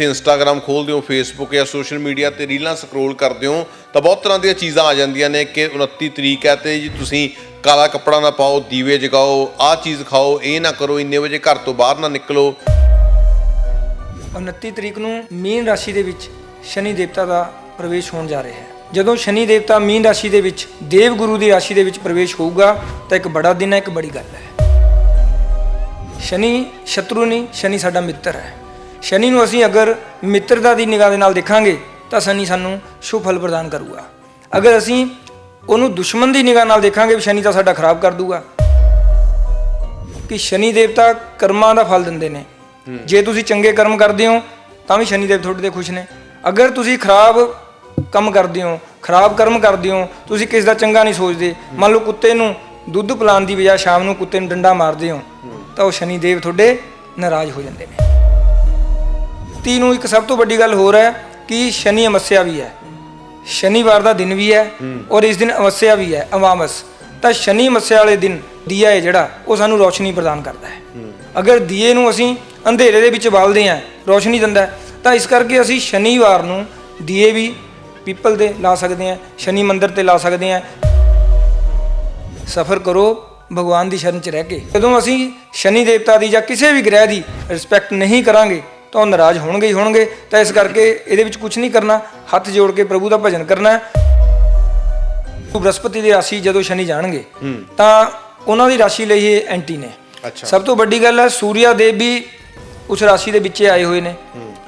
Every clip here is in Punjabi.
ਤੁਸੀਂ ਇੰਸਟਾਗ੍ਰam ਖੋਲਦੇ ਹੋ ਫੇਸਬੁੱਕ ਜਾਂ ਸੋਸ਼ਲ ਮੀਡੀਆ ਤੇ ਰੀਲਾਂ ਸਕਰੋਲ ਕਰਦੇ ਹੋ, ਤਾਂ ਬਹੁਤ ਤਰ੍ਹਾਂ ਦੀਆਂ ਚੀਜ਼ਾਂ ਆ ਜਾਂਦੀਆਂ ਨੇ ਕਿ 29 ਤਰੀਕ ਹੈ ਤੇ ਜੀ ਤੁਸੀਂ ਕਾਲਾ ਕੱਪੜਾ ਨਾ ਪਾਓ, ਦੀਵੇ ਜਗਾਓ, ਆਹ ਚੀਜ਼ ਖਾਓ, ਇਹ ਨਾ ਕਰੋ, ਇੰਨੇ ਵਜੇ ਘਰ ਤੋਂ ਬਾਹਰ ਨਾ ਨਿਕਲੋ। 29 ਤਰੀਕ ਨੂੰ ਮੀਨ ਰਾਸ਼ੀ ਦੇ ਵਿੱਚ ਸ਼ਨੀ ਦੇਵਤਾ ਦਾ ਪ੍ਰਵੇਸ਼ ਹੋਣ ਜਾ ਰਿਹਾ ਹੈ। ਜਦੋਂ ਸ਼ਨੀ ਦੇਵਤਾ ਮੀਨ ਰਾਸ਼ੀ ਦੇ ਵਿੱਚ ਦੇਵ ਗੁਰੂ ਦੀ ਰਾਸ਼ੀ ਦੇ ਵਿੱਚ ਪ੍ਰਵੇਸ਼ ਹੋਊਗਾ, ਤਾਂ ਇੱਕ ਬੜਾ ਦਿਨ ਹੈ, ਇੱਕ ਬੜੀ ਗੱਲ ਹੈ। ਸ਼ਨੀ ਸ਼ਤਰੂ ਨਹੀਂ, ਸ਼ਨੀ ਸਾਡਾ ਮਿੱਤਰ ਹੈ। ਸ਼ਨੀ ਨੂੰ ਅਸੀਂ ਅਗਰ ਮਿੱਤਰਤਾ ਦੀ ਨਿਗਾਹ ਦੇ ਨਾਲ ਦੇਖਾਂਗੇ ਤਾਂ ਸ਼ਨੀ ਸਾਨੂੰ ਸ਼ੁਭ ਫਲ ਪ੍ਰਦਾਨ ਕਰੂਗਾ। ਅਗਰ ਅਸੀਂ ਉਹਨੂੰ ਦੁਸ਼ਮਣ ਦੀ ਨਿਗਾਹ ਨਾਲ ਦੇਖਾਂਗੇ ਵੀ ਸ਼ਨੀ ਤਾਂ ਸਾਡਾ ਖਰਾਬ ਕਰ ਦੂਗਾ। ਕਿ ਸ਼ਨੀ ਦੇਵਤਾ ਕਰਮਾਂ ਦਾ ਫਲ ਦਿੰਦੇ ਨੇ। ਜੇ ਤੁਸੀਂ ਚੰਗੇ ਕਰਮ ਕਰਦੇ ਹੋ ਤਾਂ ਵੀ ਸ਼ਨੀ ਦੇਵ ਤੁਹਾਡੇ ਤੇ ਖੁਸ਼ ਨੇ। ਅਗਰ ਤੁਸੀਂ ਖਰਾਬ ਕੰਮ ਕਰਦੇ ਹੋ ਖਰਾਬ ਕਰਮ ਕਰਦੇ ਹੋ ਤੁਸੀਂ ਕਿਸ ਦਾ ਚੰਗਾ ਨਹੀਂ ਸੋਚਦੇ। ਮੰਨ ਲਓ ਕੁੱਤੇ ਨੂੰ ਦੁੱਧ ਪਿਲਾਉਣ ਦੀ ਬਜਾਏ ਸ਼ਾਮ ਨੂੰ ਕੁੱਤੇ ਨੂੰ ਡੰਡਾ ਮਾਰਦੇ ਹੋ। ਤਾਂ ਉਹ ਸ਼ਨੀ ਦੇਵ ਤੁਹਾਡੇ ਨਾਰਾਜ਼ ਹੋ ਜਾਂਦੇ ਨੇ। ਤੀ ਨੂੰ ਇੱਕ ਸਭ ਤੋਂ ਵੱਡੀ ਗੱਲ ਹੋਰ ਹੈ ਕਿ ਸ਼ਨੀ ਅਮੱਸਿਆ ਵੀ ਹੈ। ਸ਼ਨੀਵਾਰ ਦਾ ਦਿਨ ਵੀ ਹੈ ਔਰ ਇਸ ਦਿਨ ਅਮੱਸਿਆ ਵੀ ਹੈ ਅਮਾਵਸ ਤਾਂ ਸ਼ਨੀ ਅਮੱਸਿਆ ਵਾਲੇ ਦਿਨ ਦੀਆ ਹੈ ਜਿਹੜਾ ਉਹ ਸਾਨੂੰ ਰੋਸ਼ਨੀ ਪ੍ਰਦਾਨ ਕਰਦਾ ਹੈ। ਅਗਰ ਦੀਏ ਨੂੰ ਅਸੀਂ ਅੰਧੇਰੇ ਦੇ ਵਿੱਚ ਬਾਲਦੇ ਹਾਂ ਰੋਸ਼ਨੀ ਦਿੰਦਾ ਤਾਂ ਇਸ ਕਰਕੇ ਅਸੀਂ ਸ਼ਨੀਵਾਰ ਨੂੰ ਦੀਏ ਵੀ ਪੀਪਲ ਦੇ ਲਾ ਸਕਦੇ ਹਾਂ ਸ਼ਨੀ ਮੰਦਿਰ ਤੇ ਲਾ ਸਕਦੇ ਹਾਂ। ਸਫਰ ਕਰੋ ਭਗਵਾਨ ਦੀ ਸ਼ਰਨ 'ਚ ਰਹਿ ਕੇ। ਜਦੋਂ ਅਸੀਂ ਸ਼ਨੀ ਦੇਵਤਾ ਦੀ ਜਾਂ ਕਿਸੇ ਵੀ ਗ੍ਰਹਿ ਦੀ ਰਿਸਪੈਕਟ ਨਹੀਂ ਕਰਾਂਗੇ ਤਾਂ ਉਹ ਨਾਰਾਜ਼ ਹੋਣਗੇ ਹੀ ਹੋਣਗੇ। ਤਾਂ ਇਸ ਕਰਕੇ ਇਹਦੇ ਵਿੱਚ ਕੁਝ ਨਹੀਂ ਕਰਨਾ। ਹੱਥ ਜੋੜ ਕੇ ਪ੍ਰਭੂ ਦਾ ਭਜਨ ਕਰਨਾ ਹੈ। ਬ੍ਰਹਸਪਤੀ ਦੀ ਰਾਸ਼ੀ ਜਦੋਂ ਸ਼ਨੀ ਜਾਣਗੇ ਤਾਂ ਉਹਨਾਂ ਦੀ ਰਾਸ਼ੀ ਲਈ ਇਹ ਐਂਟੀ ਨੇ। ਅੱਛਾ। ਸਭ ਤੋਂ ਵੱਡੀ ਗੱਲ ਹੈ ਸੂਰਿਆ ਦੇਵ ਵੀ ਉਸ ਰਾਸ਼ੀ ਦੇ ਵਿੱਚ ਆਏ ਹੋਏ ਨੇ।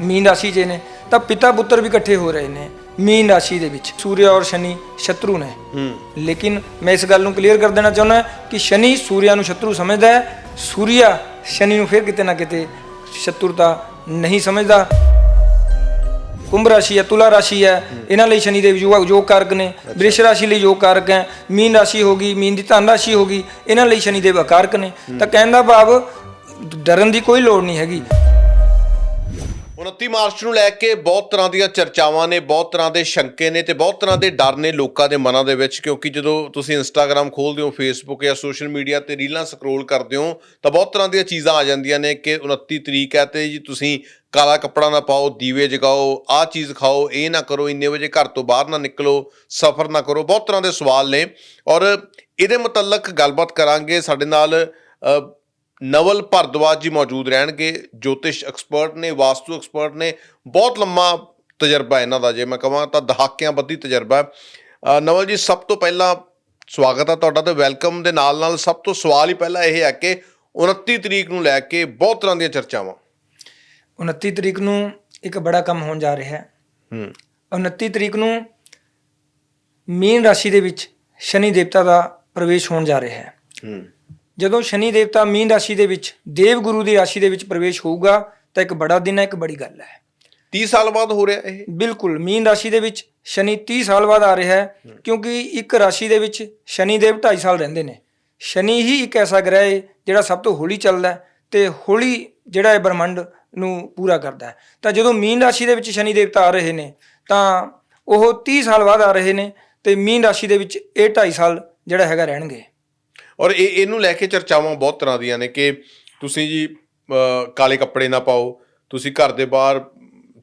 ਮੀਨ ਰਾਸ਼ੀ 'ਚ ਨੇ। ਤਾਂ ਪਿਤਾ ਪੁੱਤਰ ਵੀ ਇਕੱਠੇ ਹੋ ਰਹੇ ਨੇ ਮੀਨ ਰਾਸ਼ੀ ਦੇ ਵਿੱਚ। ਸੂਰਿਆ ਔਰ ਸ਼ਨੀ ਸ਼ਤਰੂ ਨੇ। ਲੇਕਿਨ ਮੈਂ ਇਸ ਗੱਲ ਨੂੰ ਕਲੀਅਰ ਕਰ ਦੇਣਾ ਚਾਹੁੰਦਾ ਕਿ ਸ਼ਨੀ ਸੂਰਿਆ ਨੂੰ ਸ਼ਤਰੂ ਸਮਝਦਾ ਹੈ। ਸੂਰਿਆ ਸ਼ਨੀ ਨੂੰ ਫਿਰ ਕਿਤੇ ਨਾ ਕਿਤੇ ਸ਼ਤਰੂਤਾ ਨਹੀਂ ਸਮਝਦਾ। ਕੁੰਭ ਰਾਸ਼ੀ ਹੈ ਤੁਲਾ ਰਾਸ਼ੀ ਹੈ। ਇਹਨਾਂ ਲਈ ਸ਼ਨੀ ਦੇਵ ਯੋਗ ਯੋਗ ਕਾਰਕ ਨੇ। ਬ੍ਰਿਸ਼ ਰਾਸ਼ੀ ਲਈ ਯੋਗ ਕਾਰਕ ਹੈ। ਮੀਨ ਰਾਸ਼ੀ ਹੋ ਗਈ ਮੀਨ ਦੀ ਧਨ ਰਾਸ਼ੀ ਹੋ ਗਈ। ਇਹਨਾਂ ਲਈ ਸ਼ਨੀ ਦੇਵ ਅਕਾਰਕ ਨੇ। ਤਾਂ ਕਹਿਣ ਦਾ ਭਾਵ ਡਰਨ ਦੀ ਕੋਈ ਲੋੜ ਨਹੀਂ ਹੈਗੀ। 29 ਮਾਰਚ ਨੂੰ ਲੈ ਕੇ ਬਹੁਤ ਤਰ੍ਹਾਂ ਦੀਆਂ ਚਰਚਾਵਾਂ ਨੇ, ਬਹੁਤ ਤਰ੍ਹਾਂ ਦੇ ਸ਼ੰਕੇ ਨੇ ਤੇ ਬਹੁਤ ਤਰ੍ਹਾਂ ਦੇ ਡਰ ਨੇ ਲੋਕਾਂ ਦੇ ਮਨਾਂ ਦੇ ਵਿੱਚ ਕਿਉਂਕਿ ਜਦੋਂ ਤੁਸੀਂ ਇੰਸਟਾਗ੍ਰam ਖੋਲਦੇ ਹੋ ਫੇਸਬੁੱਕ ਜਾਂ ਸੋਸ਼ਲ ਮੀਡੀਆ ਤੇ ਰੀਲਾਂ ਸਕਰੋਲ ਕਰਦੇ ਹੋ, ਤਾਂ ਬਹੁਤ ਤਰ੍ਹਾਂ ਦੀਆਂ ਚੀਜ਼ਾਂ ਆ ਜਾਂਦੀਆਂ ਨੇ ਕਿ 29 ਤਰੀਕ ਹੈ ਤੇ ਜੀ ਤੁਸੀਂ ਕਾਲਾ ਕੱਪੜਾ ਨਾ ਪਾਓ, ਦੀਵੇ ਜਗਾਓ, ਆਹ ਚੀਜ਼ ਖਾਓ, ਇਹ ਨਾ ਕਰੋ, ਇੰਨੇ ਵਜੇ ਘਰ ਤੋਂ ਬਾਹਰ ਨਾ ਨਿਕਲੋ, ਸਫ਼ਰ ਨਾ ਕਰੋ, ਬਹੁਤ ਤਰ੍ਹਾਂ ਦੇ ਸਵਾਲ ਨੇ ਔਰ ਇਹਦੇ ਮੁਤਲਕ ਗੱਲਬਾਤ ਕਰਾਂਗੇ। ਸਾਡੇ ਨਾਲ ਨਵਲ ਭਰਦਵਾਜ ਜੀ ਮੌਜੂਦ ਰਹਿਣਗੇ ਜੋਤਿਸ਼ ਐਕਸਪਰਟ ਨੇ ਵਾਸਤੂ ਐਕਸਪਰਟ ਨੇ। ਬਹੁਤ ਲੰਮਾ ਤਜਰਬਾ ਇਹਨਾਂ ਦਾ ਜੇ ਮੈਂ ਕਹਾਂ ਤਾਂ ਦਹਾਕਿਆਂ ਬੱਧੀ ਤਜਰਬਾ ਨਵਲ ਜੀ ਸਭ ਤੋਂ ਪਹਿਲਾਂ ਸਵਾਗਤ ਹੈ ਤੁਹਾਡਾ ਤੇ ਵੈਲਕਮ ਦੇ ਨਾਲ ਨਾਲ ਸਭ ਤੋਂ ਸਵਾਲ ਹੀ ਪਹਿਲਾ ਇਹ ਹੈ ਕਿ 29 ਤਰੀਕ ਨੂੰ ਲੈ ਕੇ ਬਹੁਤ ਤਰ੍ਹਾਂ ਦੀਆਂ ਚਰਚਾਵਾਂ। 29 ਤਰੀਕ ਨੂੰ ਇੱਕ ਬੜਾ ਕੰਮ ਹੋਣ ਜਾ ਰਿਹਾ ਹੈ। ਹੂੰ। 29 ਤਰੀਕ ਨੂੰ ਮੀਨ ਰਾਸ਼ੀ ਦੇ ਵਿੱਚ ਸ਼ਨੀ ਦੇਵਤਾ ਦਾ ਪ੍ਰਵੇਸ਼ ਹੋਣ ਜਾ ਰਿਹਾ ਹੈ। ਹੂੰ। ਜਦੋਂ ਸ਼ਨੀ ਦੇਵਤਾ ਮੀਨ ਰਾਸ਼ੀ ਦੇ ਵਿੱਚ ਦੇਵ ਗੁਰੂ ਦੀ ਰਾਸ਼ੀ ਦੇ ਵਿੱਚ ਪ੍ਰਵੇਸ਼ ਹੋਊਗਾ ਤਾਂ ਇੱਕ ਬੜਾ ਦਿਨ ਹੈ ਇੱਕ ਬੜੀ ਗੱਲ ਹੈ। 30 ਸਾਲ ਬਾਅਦ ਹੋ ਰਿਹਾ ਇਹ? ਬਿਲਕੁਲ ਮੀਨ ਰਾਸ਼ੀ ਦੇ ਵਿੱਚ ਸ਼ਨੀ 30 ਸਾਲ ਬਾਅਦ ਆ ਰਿਹਾ ਹੈ ਕਿਉਂਕਿ ਇੱਕ ਰਾਸ਼ੀ ਦੇ ਵਿੱਚ ਸ਼ਨੀ ਦੇਵ 2.5 ਸਾਲ ਰਹਿੰਦੇ ਨੇ। ਸ਼ਨੀ ਹੀ ਇੱਕ ਐਸਾ ਗ੍ਰਹਿ ਹੈ ਜਿਹੜਾ ਸਭ ਤੋਂ ਹੌਲੀ ਚੱਲਦਾ ਹੈ ਤੇ ਹੌਲੀ ਜਿਹੜਾ ਹੈ ਬ੍ਰਹਮੰਡ ਨੂੰ ਪੂਰਾ ਕਰਦਾ ਹੈ। ਤਾਂ ਜਦੋਂ ਮੀਨ ਰਾਸ਼ੀ ਦੇ ਵਿੱਚ ਸ਼ਨੀ ਦੇਵਤਾ ਆ ਰਹੇ ਨੇ ਤਾਂ ਉਹ 30 ਸਾਲ ਬਾਅਦ ਆ ਰਹੇ ਨੇ ਤੇ ਮੀਨ ਰਾਸ਼ੀ ਦੇ ਵਿੱਚ ਇਹ 2.5 ਸਾਲ ਜਿਹੜਾ ਹੈਗਾ ਰਹਿਣਗੇ। ਔਰ ਇਹ ਇਹਨੂੰ ਲੈ ਕੇ ਚਰਚਾਵਾਂ ਬਹੁਤ ਤਰ੍ਹਾਂ ਦੀਆਂ ਨੇ ਕਿ ਤੁਸੀਂ ਜੀ ਕਾਲੇ ਕੱਪੜੇ ਨਾ ਪਾਓ ਤੁਸੀਂ ਘਰ ਦੇ ਬਾਹਰ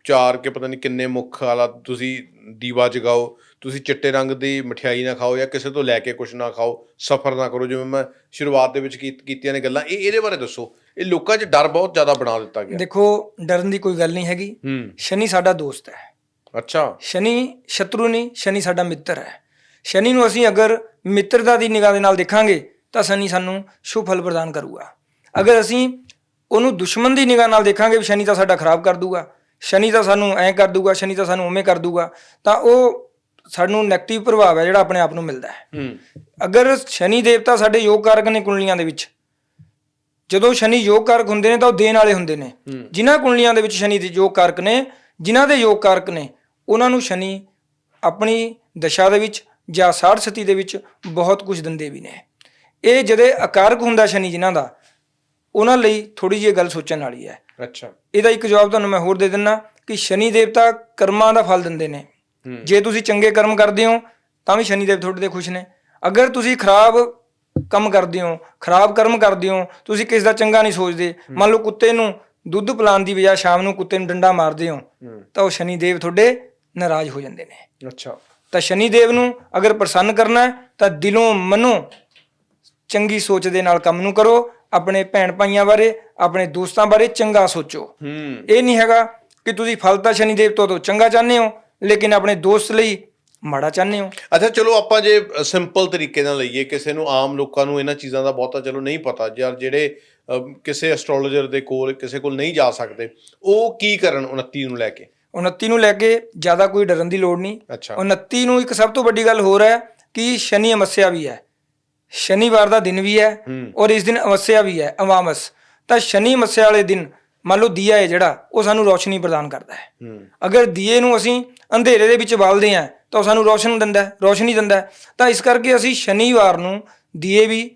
ਚਾਰ ਕੇ ਪਤਾ ਨਹੀਂ ਕਿੰਨੇ ਮੁੱਖ ਵਾਲਾ ਤੁਸੀਂ ਦੀਵਾ ਜਗਾਓ ਤੁਸੀਂ ਚਿੱਟੇ ਰੰਗ ਦੀ ਮਠਿਆਈ ਨਾ ਖਾਓ ਜਾਂ ਕਿਸੇ ਤੋਂ ਲੈ ਕੇ ਕੁਝ ਨਾ ਖਾਓ ਸਫ਼ਰ ਨਾ ਕਰੋ ਜਿਵੇਂ ਮੈਂ ਸ਼ੁਰੂਆਤ ਦੇ ਵਿੱਚ ਕੀਤੀਆਂ ਨੇ ਗੱਲਾਂ ਇਹ ਇਹਦੇ ਬਾਰੇ ਦੱਸੋ। ਇਹ ਲੋਕਾਂ 'ਚ ਡਰ ਬਹੁਤ ਜ਼ਿਆਦਾ ਬਣਾ ਦਿੱਤਾ ਗਿਆ। ਦੇਖੋ ਡਰਨ ਦੀ ਕੋਈ ਗੱਲ ਨਹੀਂ ਹੈਗੀ। ਸ਼ਨੀ ਸਾਡਾ ਦੋਸਤ ਹੈ। ਅੱਛਾ। ਸ਼ਨੀ ਸ਼ਤਰੂ ਨਹੀਂ ਸ਼ਨੀ ਸਾਡਾ ਮਿੱਤਰ ਹੈ। ਸ਼ਨੀ ਨੂੰ ਅਸੀਂ ਅਗਰ ਮਿੱਤਰਤਾ ਦੀ ਨਿਗਾਹ ਦੇ ਨਾਲ ਦੇਖਾਂਗੇ ਤਾਂ ਸ਼ਨੀ ਸਾਨੂੰ ਸ਼ੁਭ ਫਲ ਪ੍ਰਦਾਨ ਕਰੂਗਾ। ਅਗਰ ਅਸੀਂ ਉਹਨੂੰ ਦੁਸ਼ਮਣ ਦੀ ਨਿਗਾਹ ਨਾਲ ਦੇਖਾਂਗੇ ਵੀ ਸ਼ਨੀ ਤਾਂ ਸਾਡਾ ਖਰਾਬ ਕਰ ਦੂਗਾ ਸ਼ਨੀ ਤਾਂ ਸਾਨੂੰ ਐਂ ਕਰ ਦੂਗਾ ਸ਼ਨੀ ਤਾਂ ਸਾਨੂੰ ਉਵੇਂ ਕਰ ਦੂਗਾ ਤਾਂ ਉਹ ਸਾਨੂੰ ਨੈਗੇਟਿਵ ਪ੍ਰਭਾਵ ਹੈ ਜਿਹੜਾ ਆਪਣੇ ਆਪ ਨੂੰ ਮਿਲਦਾ ਹੈ। ਅਗਰ ਸ਼ਨੀ ਦੇਵਤਾ ਸਾਡੇ ਯੋਗ ਕਾਰਕ ਨੇ ਕੁੰਡਲੀਆਂ ਦੇ ਵਿੱਚ ਜਦੋਂ ਸ਼ਨੀ ਯੋਗ ਕਾਰਕ ਹੁੰਦੇ ਨੇ ਤਾਂ ਉਹ ਦੇਣ ਵਾਲੇ ਹੁੰਦੇ ਨੇ। ਜਿਨ੍ਹਾਂ ਕੁੰਡਲੀਆਂ ਦੇ ਵਿੱਚ ਸ਼ਨੀ ਦੇ ਯੋਗ ਕਾਰਕ ਨੇ ਜਿਨ੍ਹਾਂ ਦੇ ਯੋਗ ਕਾਰਕ ਨੇ ਉਹਨਾਂ ਨੂੰ ਸ਼ਨੀ ਆਪਣੀ ਦਸ਼ਾ ਦੇ ਵਿੱਚ ਜਾਂ ਸਾੜ ਸਤੀ ਦੇ ਵਿੱਚ ਬਹੁਤ ਕੁਝ ਦਿੰਦੇ ਵੀ ਨੇ। ਇਹ ਜਦੇ ਅਕਾਰਕ ਹੁੰਦਾ ਸ਼ਨੀ ਜਿਨ੍ਹਾਂ ਦਾ ਉਹਨਾਂ ਲਈ ਥੋੜੀ ਜਿਹੀ ਗੱਲ ਸੋਚਣ ਵਾਲੀ ਹੈ। ਅੱਛਾ। ਇਹਦਾ ਇੱਕ ਜਵਾਬ ਤੁਹਾਨੂੰ ਮੈਂ ਹੋਰ ਦੇ ਦਿੰਨਾ ਕਿ ਸ਼ਨੀ ਦੇਵਤਾ ਕਰਮਾਂ ਦਾ ਫਲ ਦਿੰਦੇ ਨੇ। ਜੇ ਤੁਸੀਂ ਚੰਗੇ ਕਰਮ ਕਰਦੇ ਹੋ ਤਾਂ ਵੀ ਸ਼ਨੀ ਦੇਵ ਤੁਹਾਡੇ ਤੇ ਖੁਸ਼ ਨੇ। ਅਗਰ ਤੁਸੀਂ ਖਰਾਬ ਕੰਮ ਕਰਦੇ ਹੋ ਖਰਾਬ ਕਰਮ ਕਰਦੇ ਹੋ ਤੁਸੀਂ ਕਿਸ ਦਾ ਚੰਗਾ ਨਹੀਂ ਸੋਚਦੇ। ਮੰਨ ਲਓ ਕੁੱਤੇ ਨੂੰ ਦੁੱਧ ਪਿਲਾਉਣ ਦੀ ਬਜਾਏ ਸ਼ਾਮ ਨੂੰ ਕੁੱਤੇ ਨੂੰ ਡੰਡਾ ਮਾਰਦੇ ਹੋ ਹੂੰ। ਤਾਂ ਉਹ ਸ਼ਨੀ ਦੇਵ ਤੁਹਾਡੇ ਨਾਰਾਜ਼ ਹੋ ਜਾਂਦੇ ਨੇ। ਅੱਛਾ। ਤਾਂ ਸ਼ਨੀ ਦੇਵ ਨੂੰ ਅਗਰ ਪ੍ਰਸੰਨ ਕਰਨਾ ਹੈ ਤਾਂ ਦਿਲੋਂ ਮਨੋਂ ਚੰਗੀ ਸੋਚ ਦੇ ਨਾਲ ਕੰਮ ਨੂੰ ਕਰੋ ਆਪਣੇ ਭੈਣ ਭਾਈਆਂ ਬਾਰੇ ਆਪਣੇ ਦੋਸਤਾਂ ਬਾਰੇ ਚੰਗਾ ਸੋਚੋ। ਹੂੰ। ਇਹ ਨਹੀਂ ਹੈਗਾ ਕਿ ਤੁਸੀਂ ਫਲ ਤਾਂ ਸ਼ਨੀ ਦੇਵ ਤੋਂ ਚੰਗਾ ਚਾਹੁੰਦੇ ਹੋ ਲੇਕਿਨ ਆਪਣੇ ਦੋਸਤ ਲਈ ਮਾੜਾ ਚਾਹੁੰਦੇ ਹੋ। ਅੱਛਾ ਚਲੋ ਆਪਾਂ ਜੇ ਸਿੰਪਲ ਤਰੀਕੇ ਨਾਲ ਲਈਏ ਕਿਸੇ ਨੂੰ ਆਮ ਲੋਕਾਂ ਨੂੰ ਇਹਨਾਂ ਚੀਜ਼ਾਂ ਦਾ ਬਹੁਤਾ ਚਲੋ ਨਹੀਂ ਪਤਾ ਯਾਰ ਜਿਹੜੇ ਕਿਸੇ ਐਸਟ੍ਰੋਲੋਜਰ ਦੇ ਕੋਲ ਕਿਸੇ ਕੋਲ ਨਹੀਂ ਜਾ ਸਕਦੇ ਉਹ ਕੀ ਕਰਨ 29 ਨੂੰ ਲੈ ਕੇ? 29 ਨੂੰ ਲੈ ਕੇ ਜ਼ਿਆਦਾ ਕੋਈ ਡਰਨ ਦੀ ਲੋੜ ਨਹੀਂ। ਅੱਛਾ। 29 ਨੂੰ ਇੱਕ ਸਭ ਤੋਂ ਵੱਡੀ ਗੱਲ ਹੋਰ ਹੈ ਕਿ ਸ਼ਨੀ ਅਮੱਸਿਆ ਵੀ ਹੈ। ਸ਼ਨੀਵਾਰ ਦਾ ਦਿਨ ਵੀ ਹੈ। ਔਰ ਇਸ ਦਿਨ ਅਮੱਸਿਆ ਵੀ ਹੈ ਅਮਾਮਸ ਤਾਂ ਸ਼ਨੀ ਅਮੱਸਿਆ ਵਾਲੇ ਦਿਨ ਮੰਨ ਲਓ ਦੀਆ ਹੈ ਜਿਹੜਾ ਉਹ ਸਾਨੂੰ ਰੋਸ਼ਨੀ ਪ੍ਰਦਾਨ ਕਰਦਾ ਹੈ। ਅਗਰ ਦੀਏ ਨੂੰ ਅਸੀਂ ਅੰਧੇਰੇ ਦੇ ਵਿੱਚ ਬਾਲਦੇ ਹਾਂ ਤਾਂ ਉਹ ਸਾਨੂੰ ਰੋਸ਼ਨ ਦਿੰਦਾ ਹੈ ਰੋਸ਼ਨੀ ਦਿੰਦਾ ਹੈ। ਤਾਂ ਇਸ ਕਰਕੇ ਅਸੀਂ ਸ਼ਨੀਵਾਰ ਨੂੰ ਦੀਏ ਵੀ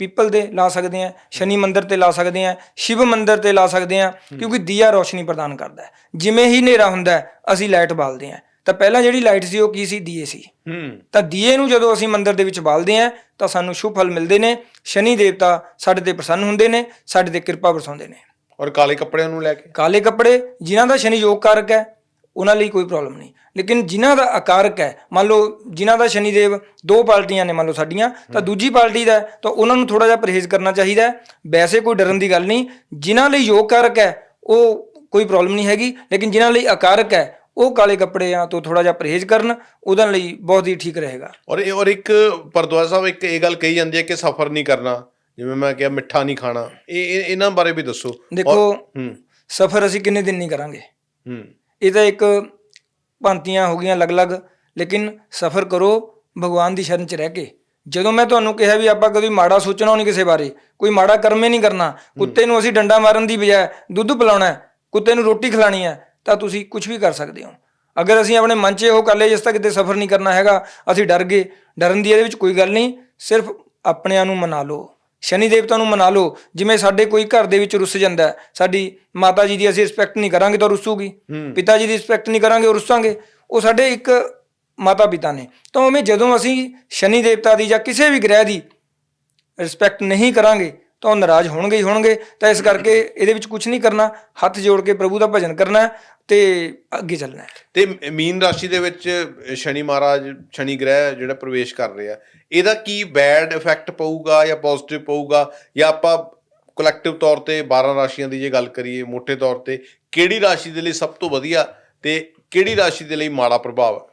ਪੀਪਲ ਦੇ ਲਾ ਸਕਦੇ ਹਾਂ ਸ਼ਨੀ ਮੰਦਿਰ ਤੇ ਲਾ ਸਕਦੇ ਹਾਂ ਸ਼ਿਵ ਮੰਦਿਰ ਤੇ ਲਾ ਸਕਦੇ ਹਾਂ ਕਿਉਂਕਿ ਦੀਆ ਰੋਸ਼ਨੀ ਪ੍ਰਦਾਨ ਕਰਦਾ ਹੈ। ਜਿਵੇਂ ਹੀ ਹਨੇਰਾ ਹੁੰਦਾ ਅਸੀਂ ਲਾਈਟ ਬਾਲਦੇ ਹਾਂ। ਤਾਂ ਪਹਿਲਾਂ ਜਿਹੜੀ ਲਾਈਟ ਸੀ ਉਹ ਕੀ ਸੀ? ਦੀਏ ਸੀ। ਹੂੰ। ਤਾਂ ਦੀਏ ਨੂੰ ਜਦੋਂ ਅਸੀਂ ਮੰਦਿਰ ਦੇ ਵਿੱਚ ਬਾਲਦੇ ਹਾਂ ਤਾਂ ਸਾਨੂੰ ਸ਼ੁਭ ਫਲ ਮਿਲਦੇ ਨੇ। ਸ਼ਨੀ ਦੇਵਤਾ ਸਾਡੇ ਤੇ ਪ੍ਰਸੰਨ ਹੁੰਦੇ ਨੇ ਸਾਡੇ ਤੇ ਕਿਰਪਾ ਵਰਸਾਉਂਦੇ ਨੇ। ਔਰ ਕਾਲੇ ਕੱਪੜਿਆਂ ਨੂੰ ਲੈ ਕੇ? ਕਾਲੇ ਕੱਪੜੇ ਜਿਨ੍ਹਾਂ ਦਾ ਸ਼ਨੀ ਯੋਗ ਕਾਰਕ ਹੈ ਉਹਨਾਂ ਲਈ ਕੋਈ ਪ੍ਰੋਬਲਮ ਨਹੀਂ। ਲੇਕਿਨ ਜਿਨ੍ਹਾਂ ਦਾ ਆਕਾਰਕ ਹੈ ਮੰਨ ਲਓ ਜਿਨ੍ਹਾਂ ਦਾ ਸ਼ਨੀ ਦੇਵ ਦੋ ਪਾਰਟੀਆਂ ਨੇ ਮੰਨ ਲਓ ਸਾਡੀਆਂ ਤਾਂ ਦੂਜੀ ਪਾਰਟੀ ਦਾ ਹੈ, ਤਾਂ ਉਹਨਾਂ ਨੂੰ ਥੋੜਾ ਜਿਹਾ ਪਰਹੇਜ਼ ਕਰਨਾ ਚਾਹੀਦਾ ਹੈ। ਵੈਸੇ ਕੋਈ ਡਰਨ ਦੀ ਗੱਲ ਨਹੀਂ। ਜਿਨ੍ਹਾਂ ਲਈ ਯੋਗ ਕਾਰਕ ਹੈ ਉਹ ਕੋਈ ਪ੍ਰੋਬਲਮ ਨਹੀਂ ਹੈਗੀ। ਲੇਕਿਨ ਜਿਨ੍ਹਾਂ ਲਈ ਆਕਾਰਕ ਹੈ ਉਹ ਕਾਲੇ ਕੱਪੜਿਆਂ ਤੋਂ ਥੋੜਾ ਜਿਹਾ ਪਰਹੇਜ਼ ਕਰਨ ਉਹਦੇ ਲਈ ਬਹੁਤ ਹੀ ਠੀਕ ਰਹੇਗਾ। ਔਰ ਇਹ ਔਰ ਇੱਕ ਪਰਦਵਾਜ ਸਾਹਿਬ ਇੱਕ ਇਹ ਗੱਲ ਕਹੀ ਜਾਂਦੀ ਹੈ ਕਿ ਸਫ਼ਰ ਨਹੀਂ ਕਰਨਾ ਜਿਵੇਂ ਮੈਂ ਕਿਹਾ ਮਿੱਠਾ ਨਹੀਂ ਖਾਣਾ। ਇਹ ਇਹ- ਇਹਨਾਂ ਬਾਰੇ ਵੀ ਦੱਸੋ। ਦੇਖੋ ਸਫ਼ਰ ਅਸੀਂ ਕਿੰਨੇ ਦਿਨ ਨਹੀਂ ਕਰਾਂਗੇ। ਹੂੰ। ਇਹ ਤਾਂ ਇੱਕ ਭਾਂਤੀਆਂ ਹੋ ਗਈਆਂ ਅਲੱਗ-ਅਲੱਗ ਲੇਕਿਨ ਸਫ਼ਰ ਕਰੋ ਭਗਵਾਨ ਦੀ ਸ਼ਰਨ 'ਚ ਰਹਿ ਕੇ। ਜਦੋਂ ਮੈਂ ਤੁਹਾਨੂੰ ਕਿਹਾ ਵੀ ਆਪਾਂ ਕਦੀ ਮਾੜਾ ਸੋਚਣਾ ਨਹੀਂ ਕਿਸੇ ਬਾਰੇ ਕੋਈ ਮਾੜਾ ਕਰਮ ਹੀ ਨਹੀਂ ਕਰਨਾ ਕੁੱਤੇ ਨੂੰ ਅਸੀਂ ਡੰਡਾ ਮਾਰਨ ਦੀ ਬਜਾਏ ਦੁੱਧ ਪਿਲਾਉਣਾ ਕੁੱਤੇ ਨੂੰ ਰੋਟੀ ਖਿਲਾਣੀ ਹੈ ਤਾਂ ਤੁਸੀਂ ਕੁਝ ਵੀ ਕਰ ਸਕਦੇ ਹੋ। ਅਗਰ ਅਸੀਂ ਆਪਣੇ ਮਨ 'ਚ ਇਹੋ ਕਰ ਲਏ ਜਿਸ ਤੱਕ ਕਿਤੇ ਸਫ਼ਰ ਨਹੀਂ ਕਰਨਾ ਹੈਗਾ ਅਸੀਂ ਡਰ ਗਏ ਡਰਨ ਦੀ ਇਹਦੇ ਵਿੱਚ ਕੋਈ ਗੱਲ ਨਹੀਂ ਸਿਰਫ ਆਪਣਿਆਂ ਨੂੰ ਮਨਾ ਲਓ। ਸ਼ਨੀ ਦੇਵਤਾ ਨੂੰ ਮਨਾ ਲਓ ਜਿਵੇਂ ਸਾਡੇ ਕੋਈ ਘਰ ਦੇ ਵਿੱਚ ਰੁੱਸ ਜਾਂਦਾ ਸਾਡੀ ਮਾਤਾ ਜੀ ਦੀ ਅਸੀਂ ਰਿਸਪੈਕਟ ਨਹੀਂ ਕਰਾਂਗੇ ਤਾਂ ਰੁੱਸੂਗੀ। ਪਿਤਾ ਜੀ ਦੀ ਰਿਸਪੈਕਟ ਨਹੀਂ ਕਰਾਂਗੇ ਉਹ ਰੁੱਸਾਂਗੇ। ਉਹ ਸਾਡੇ ਇੱਕ ਮਾਤਾ ਪਿਤਾ ਨੇ। ਤਾਂ ਉਵੇਂ ਜਦੋਂ ਅਸੀਂ ਸ਼ਨੀ ਦੇਵਤਾ ਦੀ ਜਾਂ ਕਿਸੇ ਵੀ ਗ੍ਰਹਿ ਦੀ ਰਿਸਪੈਕਟ ਨਹੀਂ ਕਰਾਂਗੇ ਤਾਂ ਉਹ ਨਾਰਾਜ਼ ਹੋਣਗੇ ਹੀ ਹੋਣਗੇ। ਤਾਂ ਇਸ ਕਰਕੇ ਇਹਦੇ ਵਿੱਚ ਕੁਝ ਨਹੀਂ ਕਰਨਾ। ਹੱਥ ਜੋੜ ਕੇ ਪ੍ਰਭੂ ਦਾ ਭਜਨ ਕਰਨਾ ਤੇ ਅੱਗੇ ਚੱਲਣਾ ਤੇ ਮੀਨ ਰਾਸ਼ੀ ਦੇ ਵਿੱਚ ਸ਼ਨੀ ਮਹਾਰਾਜ ਸ਼ਨੀ ਗ੍ਰਹਿ ਜਿਹੜਾ ਪ੍ਰਵੇਸ਼ ਕਰ ਰਿਹਾ ਇਹਦਾ ਕੀ ਬੈਡ ਇਫੈਕਟ ਪਊਗਾ ਜਾਂ ਪੋਜ਼ਿਟਿਵ ਪਊਗਾ? ਜਾਂ ਆਪਾਂ ਕਲੈਕਟਿਵ ਤੌਰ ਤੇ 12 ਰਾਸ਼ੀਆਂ ਦੀ ਜੇ ਗੱਲ ਕਰੀਏ ਮੋٹے ਤੌਰ ਤੇ ਕਿਹੜੀ ਰਾਸ਼ੀ ਦੇ ਲਈ ਸਭ ਤੋਂ ਵਧੀਆ ਤੇ ਕਿਹੜੀ ਰਾਸ਼ੀ ਦੇ ਲਈ ਮਾੜਾ ਪ੍ਰਭਾਵ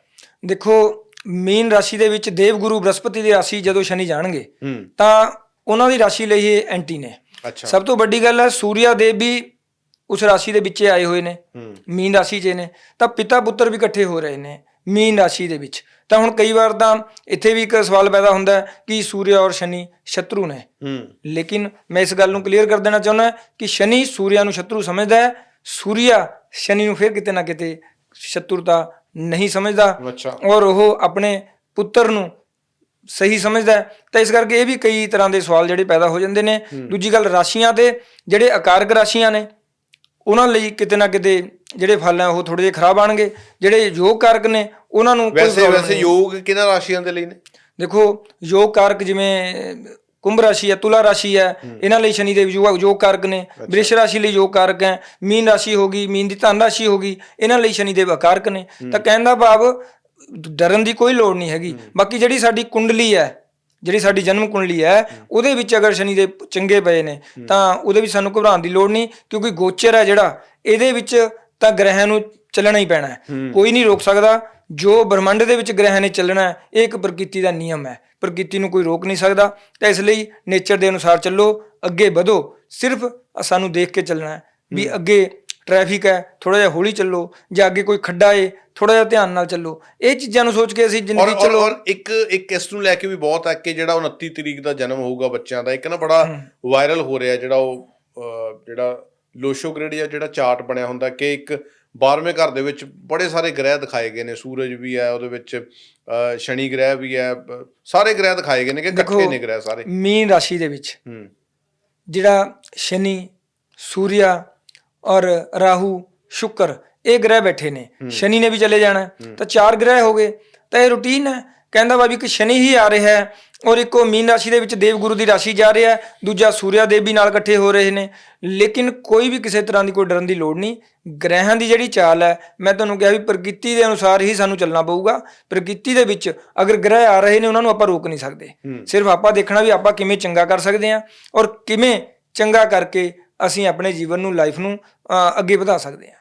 ਦੇਖੋ ਮੀਨ ਰਾਸ਼ੀ ਦੇ ਵਿੱਚ ਦੇਵ ਗੁਰੂ ਬ੍ਰਹਸਪਤੀ ਦੀ ਰਾਸ਼ੀ ਜਦੋਂ ਸ਼ਨੀ ਜਾਣਗੇ ਤਾਂ ਉਹਨਾਂ ਦੀ ਰਾਸ਼ੀ ਲਈ ਇਹ ਐਂਟੀ ਨੇ। ਅੱਛਾ। ਸਭ ਤੋਂ ਵੱਡੀ ਗੱਲ ਹੈ ਸੂਰਿਆ ਦੇਵ ਵੀ ਉਸ ਰਾਸ਼ੀ ਦੇ ਵਿੱਚ ਆਏ ਹੋਏ ਨੇ। ਮੀਨ ਰਾਸ਼ੀ 'ਚ ਨੇ। ਤਾਂ ਪਿਤਾ ਪੁੱਤਰ ਵੀ ਇਕੱਠੇ ਹੋ ਰਹੇ ਨੇ ਮੀਨ ਰਾਸ਼ੀ ਦੇ ਵਿੱਚ। ਤਾਂ ਹੁਣ ਕਈ ਵਾਰ ਤਾਂ ਇੱਥੇ ਵੀ ਇੱਕ ਸਵਾਲ ਪੈਦਾ ਹੁੰਦਾ ਕਿ ਸੂਰਿਆ ਔਰ ਸ਼ਨੀ ਸ਼ਤਰੂ ਨੇ। ਲੇਕਿਨ ਮੈਂ ਇਸ ਗੱਲ ਨੂੰ ਕਲੀਅਰ ਕਰ ਦੇਣਾ ਚਾਹੁੰਦਾ ਕਿ ਸ਼ਨੀ ਸੂਰਿਆ ਨੂੰ ਸ਼ਤਰੂ ਸਮਝਦਾ ਹੈ ਸੂਰਿਆ ਸ਼ਨੀ ਨੂੰ ਫਿਰ ਕਿਤੇ ਨਾ ਕਿਤੇ ਸ਼ਤਰੂਤਾ ਨਹੀਂ ਸਮਝਦਾ। ਔਰ ਉਹ ਆਪਣੇ ਪੁੱਤਰ ਨੂੰ ਸਹੀ ਸਮਝਦਾ ਹੈ। ਤਾਂ ਇਸ ਕਰਕੇ ਇਹ ਵੀ ਕਈ ਤਰ੍ਹਾਂ ਦੇ ਸਵਾਲ ਜਿਹੜੇ ਪੈਦਾ ਹੋ ਜਾਂਦੇ ਨੇ। ਦੂਜੀ ਗੱਲ ਰਾਸ਼ੀਆਂ ਤੇ ਜਿਹੜੇ ਆਕਾਰਕ ਰਾਸ਼ੀਆਂ ਨੇ ਉਹਨਾਂ ਲਈ ਕਿਤੇ ਨਾ ਕਿਤੇ ਜਿਹੜੇ ਫਲ ਆ ਉਹ ਥੋੜੇ ਜਿਹੇ ਖਰਾਬ ਆਣਗੇ ਜਿਹੜੇ ਯੋਗ ਕਾਰਕ ਨੇ ਉਹਨਾਂ ਨੂੰ ਕੋਈ ਵੈਸੇ problem ਵੈਸੇ। ਯੋਗ ਕਿਹਨਾਂ ਰਾਸ਼ੀਆਂ ਦੇ ਲਈ ਨੇ? ਦੇਖੋ ਯੋਗ ਕਾਰਕ ਜਿਵੇਂ ਕੁੰਭ ਰਾਸ਼ੀ ਹੈ ਤੁਲਾ ਰਾਸ਼ੀ ਹੈ ਇਹਨਾਂ ਲਈ ਸ਼ਨੀ ਦੇਵ ਯੋਗ ਯੋਗ ਕਾਰਕ ਨੇ। ਬ੍ਰਿਸ਼ ਰਾਸ਼ੀ ਲਈ ਯੋਗ ਕਾਰਕ ਹੈ ਮੀਨ ਰਾਸ਼ੀ ਹੋ ਗਈ ਮੀਨ ਦੀ ਧਨ ਰਾਸ਼ੀ ਹੋ ਗਈ ਇਹਨਾਂ ਲਈ ਸ਼ਨੀ ਦੇਵ ਅਕਾਰਕ ਨੇ। ਤਾਂ ਕਹਿਣ ਦਾ ਭਾਵ ਡਰਨ ਦੀ ਕੋਈ ਲੋੜ ਨਹੀਂ ਹੈਗੀ। ਬਾਕੀ ਜਿਹੜੀ ਸਾਡੀ ਕੁੰਡਲੀ ਹੈ ਜਿਹੜੀ ਸਾਡੀ ਜਨਮ ਕੁੰਡਲੀ ਹੈ ਉਹਦੇ ਵਿੱਚ ਅਗਰ ਸ਼ਨੀ ਦੇ ਚੰਗੇ ਪਏ ਨੇ ਤਾਂ ਉਹਦੇ ਵਿੱਚ ਸਾਨੂੰ ਘਬਰਾਉਣ ਦੀ ਲੋੜ ਨਹੀਂ ਕਿਉਂਕਿ ਗੋਚਰ ਹੈ ਜਿਹੜਾ ਇਹਦੇ ਵਿੱਚ ਤਾਂ ਗ੍ਰਹਿਆਂ ਨੂੰ ਚੱਲਣਾ ਹੀ ਪੈਣਾ ਹੈ। ਕੋਈ ਨਹੀਂ ਰੋਕ ਸਕਦਾ। ਜੋ ਬ੍ਰਹਮੰਡ ਦੇ ਵਿੱਚ ਗ੍ਰਹਿਆਂ ਨੇ ਚੱਲਣਾ ਹੈ ਇਹ ਇੱਕ ਪ੍ਰਕਿਰਤੀ ਦਾ ਨਿਯਮ ਹੈ। ਪ੍ਰਕਿਰਤੀ ਨੂੰ ਕੋਈ ਰੋਕ ਨਹੀਂ ਸਕਦਾ। ਤਾਂ ਇਸ ਲਈ ਨੇਚਰ ਦੇ ਅਨੁਸਾਰ ਚੱਲੋ ਅੱਗੇ ਵਧੋ। ਸਿਰਫ ਸਾਨੂੰ ਦੇਖ ਕੇ ਚੱਲਣਾ ਹੈ ਵੀ ਅੱਗੇ ਟ੍ਰੈਫਿਕ ਹੈ ਥੋੜਾ ਜਿਹਾ ਹੌਲੀ ਚੱਲੋ ਜਾਂ ਅੱਗੇ ਕੋਈ ਖੱਡਾ ਏ ਥੋੜਾ ਜਿਹਾ ਧਿਆਨ ਨਾਲ ਚੱਲੋ। ਇਹ ਚੀਜ਼ਾਂ ਨੂੰ ਸੋਚ ਕੇ ਅਸੀਂ ਜ਼ਿੰਦਗੀ ਚਲੋ। ਔਰ ਇੱਕ ਇੱਕ ਇਸ ਨੂੰ ਲੈ ਕੇ ਵੀ ਬਹੁਤ ਹੈ ਕਿ ਜਿਹੜਾ 29 ਤਰੀਕ ਦਾ ਜਨਮ ਹੋਊਗਾ ਬੱਚਿਆਂ ਦਾ ਇੱਕ ਨਾ ਬੜਾ ਵਾਇਰਲ ਹੋ ਰਿਹਾ ਜਿਹੜਾ ਉਹ ਜਿਹੜਾ ਲੋਸ਼ੋ ਗ੍ਰਿਡ ਜਾਂ ਜਿਹੜਾ ਚਾਰਟ ਬਣਿਆ ਹੁੰਦਾ ਕਿ ਇੱਕ 12ਵੇਂ ਘਰ ਦੇ ਵਿੱਚ ਬੜੇ ਸਾਰੇ ਗ੍ਰਹਿ ਦਿਖਾਏ ਗਏ ਨੇ ਸੂਰਜ ਵੀ ਹੈ ਉਹਦੇ ਵਿੱਚ ਸ਼ਨੀ ਗ੍ਰਹਿ ਵੀ ਹੈ ਸਾਰੇ ਗ੍ਰਹਿ ਦਿਖਾਏ ਗਏ ਨੇ ਕਿ ਇਕੱਠੇ ਨੇ ਗ੍ਰਹਿ ਸਾਰੇ। ਮੀਨ ਰਾਸ਼ੀ ਦੇ ਵਿੱਚ ਜਿਹੜਾ ਸ਼ਨੀ ਸੂਰਿਆ ਔਰ ਰਾਹੂ ਸ਼ੁਕਰ ਇਹ ਗ੍ਰਹਿ ਬੈਠੇ ਨੇ। ਸ਼ਨੀ ਨੇ ਵੀ ਚਲੇ ਜਾਣਾ। ਤਾਂ ਚਾਰ ਗ੍ਰਹਿ ਹੋ ਗਏ। ਤਾਂ ਇਹ ਰੁਟੀਨ ਹੈ। ਕਹਿੰਦਾ ਵੀ ਕਿ ਸ਼ਨੀ ਹੀ ਆ ਰਿਹਾ ਹੈ ਔਰ ਇੱਕੋ ਮੀਨ ਰਾਸ਼ੀ ਦੇ ਵਿੱਚ ਦੇਵ ਗੁਰੂ ਦੀ ਰਾਸ਼ੀ ਜਾ ਰਿਹਾ ਹੈ। ਦੂਜਾ ਸੂਰਿਆ ਦੇਵ ਵੀ ਨਾਲ ਇਕੱਠੇ ਹੋ ਰਹੇ ਨੇ। ਲੇਕਿਨ ਕੋਈ ਵੀ ਕਿਸੇ ਤਰ੍ਹਾਂ ਦੀ ਕੋਈ ਡਰਨ ਦੀ ਲੋੜ ਨਹੀਂ। ਗ੍ਰਹਿਾਂ ਦੀ ਜਿਹੜੀ ਚਾਲ ਹੈ ਮੈਂ ਤੁਹਾਨੂੰ ਕਿਹਾ ਵੀ ਪ੍ਰਕਿਰਤੀ ਦੇ ਅਨੁਸਾਰ ਹੀ ਸਾਨੂੰ ਚੱਲਣਾ ਪਊਗਾ। ਪ੍ਰਕਿਰਤੀ ਦੇ ਵਿੱਚ ਅਗਰ ਗ੍ਰਹਿ ਆ ਰਹੇ ਨੇ ਉਹਨਾਂ ਨੂੰ ਆਪਾਂ ਰੋਕ ਨਹੀਂ ਸਕਦੇ। ਸਿਰਫ ਆਪਾਂ ਦੇਖਣਾ ਵੀ ਆਪਾਂ ਕਿਵੇਂ ਚੰਗਾ ਕਰ ਸਕਦੇ ਹਾਂ ਔਰ ਕਿਵੇਂ ਚੰਗਾ ਕਰਕੇ ਅਸੀਂ ਆਪਣੇ ਜੀਵਨ ਨੂੰ ਲਾਈਫ ਨੂੰ ਅ, ਅੱਗੇ ਵਧਾ ਸਕਦੇ ਹਾਂ।